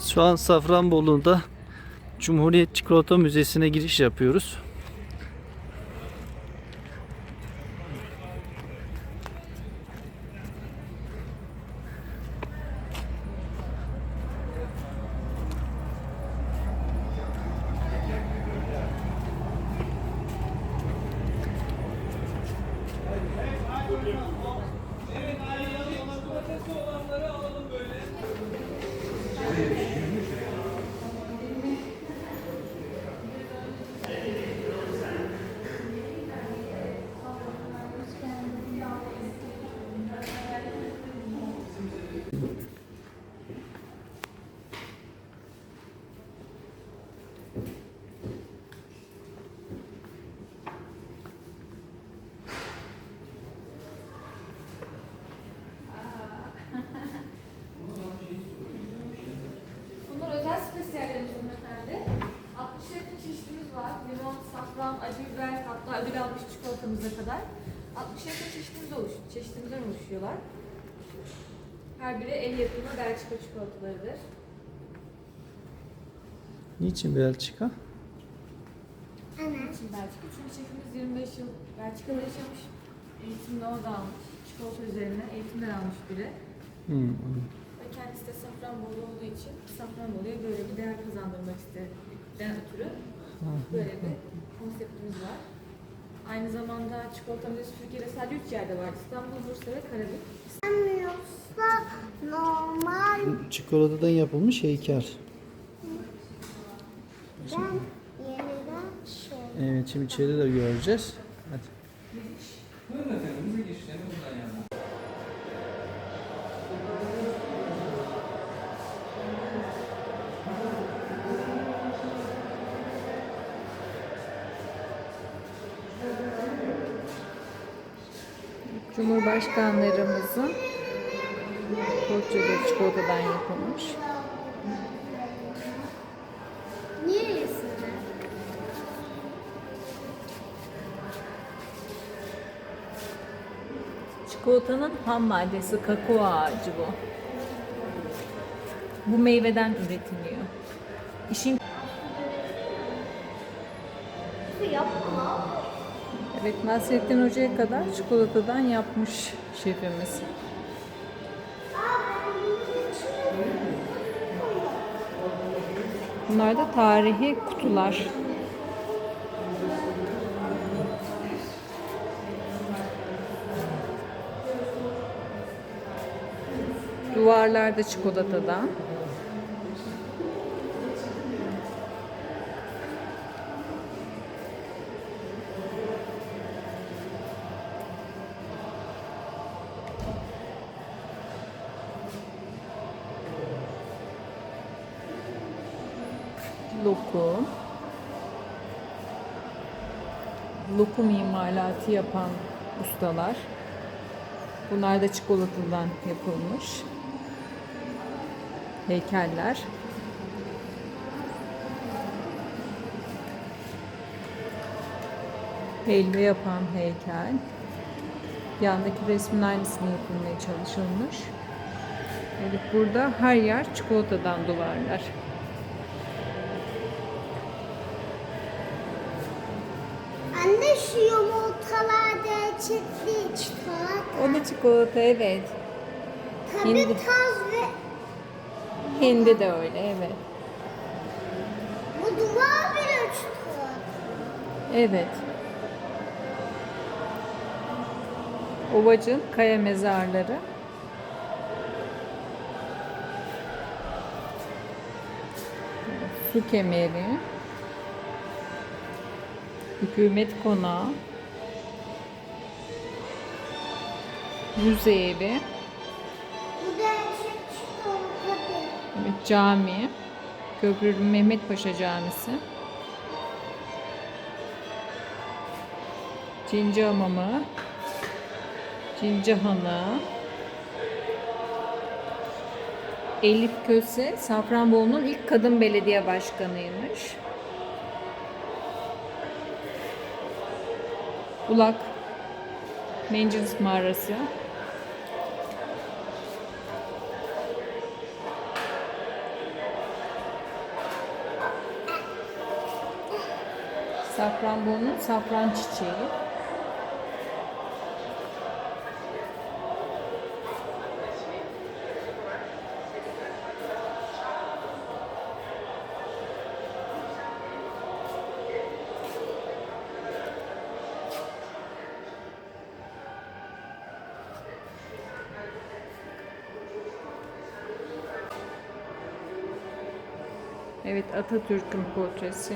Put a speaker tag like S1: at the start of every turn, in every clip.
S1: Şu an Safranbolu'da Cumhuriyet Çikolata Müzesi'ne giriş yapıyoruz.
S2: Biber, hatta ödül almış çikolatamıza kadar. 60 yakın çeşitimiz oluş, çeşitimizden oluşuyorlar. Her biri el yapımı Belçika çikolatalarıdır.
S1: Niçin Belçika?
S2: Için Belçika. Çünkü şefimiz 25 yıl Belçika'da yaşamış. Eğitimini orada almış. Çikolata üzerine eğitimler almış biri.
S1: Hmm.
S2: Ve kendisi de Safranbolu olduğu için Safranbolu'ya böyle bir değer kazandırmak istedikten ötürü böyle bir konseptimiz var. Aynı zamanda çikolata müzesi Türkiye'de sadece 3 yerde var. İstanbul, Bursa ve Karabük.
S3: Yoksa normal
S1: Çikolatadan yapılmış heykel.
S3: ben yeniden şey.
S1: Evet şimdi içeri de göreceğiz. Hadi.
S2: Cumhurbaşkanlarımızın portföyü çikolatadan yapılmış.
S3: Niye yesinler?
S2: Çikolatanın ham maddesi kakao ağacı bu. Bu meyveden üretiliyor. İşin
S3: Yapma.
S2: Evet, Nasrettin Hoca'ya kadar çikolatadan yapmış şefimiz. Bunlar da tarihi kutular. Duvarlarda çikolatadan. Lokum. Lokum imalatı yapan ustalar. Bunlar da çikolatadan yapılmış. Heykeller. Helva yapan heykel. Yandaki resmin aynısını yapılmaya çalışılmış. Evet burada her yer çikolatadan duvarlar.
S3: Anne şu yumurtalarda çiftli çikolata.
S2: O da çikolata evet.
S3: Tabii
S2: Hindi.
S3: taz ve
S2: Hindi de öyle evet.
S3: bu duvar bile çikolata.
S2: Evet. Ovacın kaya mezarları. Su kemeri. Hükümet konağı. Müze evi. Evet, cami. Köprülü Mehmet Paşa Camisi. Cinci Hamamı. Cinci Hanı. Elif Köse, Safranbolu'nun ilk kadın belediye başkanıymış. Bulak Mencis Mağarası. Safranbolu, safran çiçeği. Evet Atatürk'ün portresi.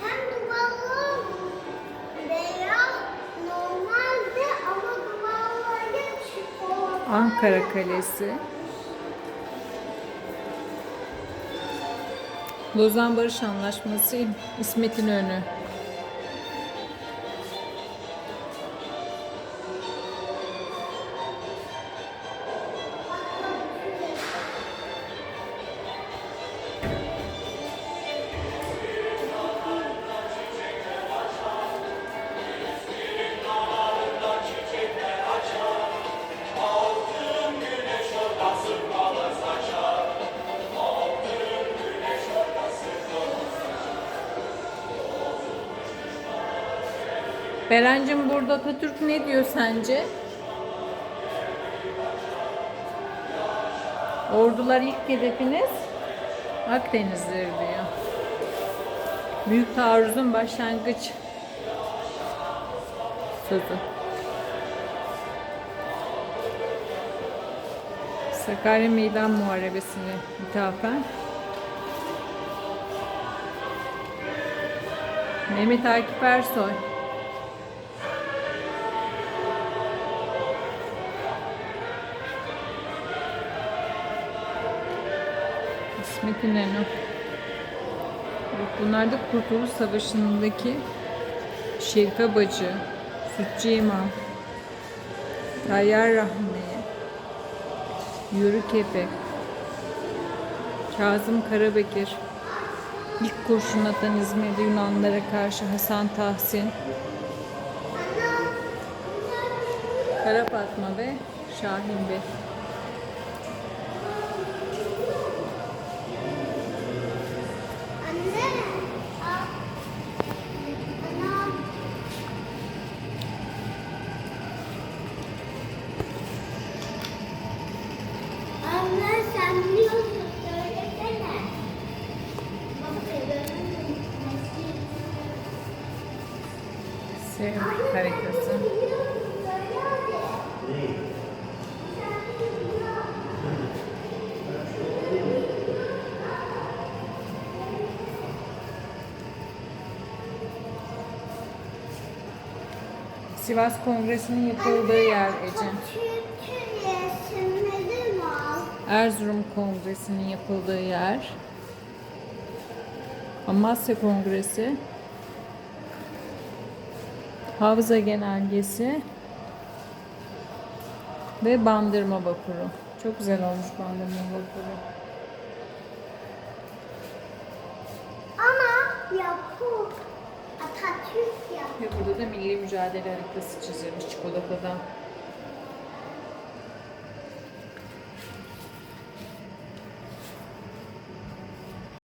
S3: Hem duvarı beyaz normalde ama duvarları çikolata.
S2: Ankara Kalesi. Lozan Barış Anlaşması İsmet İnönü. Berencim burada Atatürk ne diyor sence? Ordular ilk hedefiniz Akdeniz'dir diyor. Büyük taarruzun başlangıç sözü. Sakarya Meydan Muharebesi'ne ithafen Mehmet Akif Ersoy Evet, bunlar da Kurtuluş Savaşı'ndaki Şerife Bacı, Sütçü İmam, Tayyar Rahmiye, Yörük Efe, Kazım Karabekir, ilk kurşun atan İzmir'de Yunanlılara karşı Hasan Tahsin, Kara Fatma ve Şahin Bey. Harekası. Sivas Kongresi'nin yapıldığı yer Ecem. Erzurum Kongresi'nin yapıldığı yer. Amasya Kongresi. Havza Genelgesi. Ve Bandırma Vapuru. Çok güzel olmuş Bandırma Vapuru.
S3: Ama yapı Atatürk yapı.
S2: Ve burada da Milli Mücadele Haritası çizilmiş çikolatadan.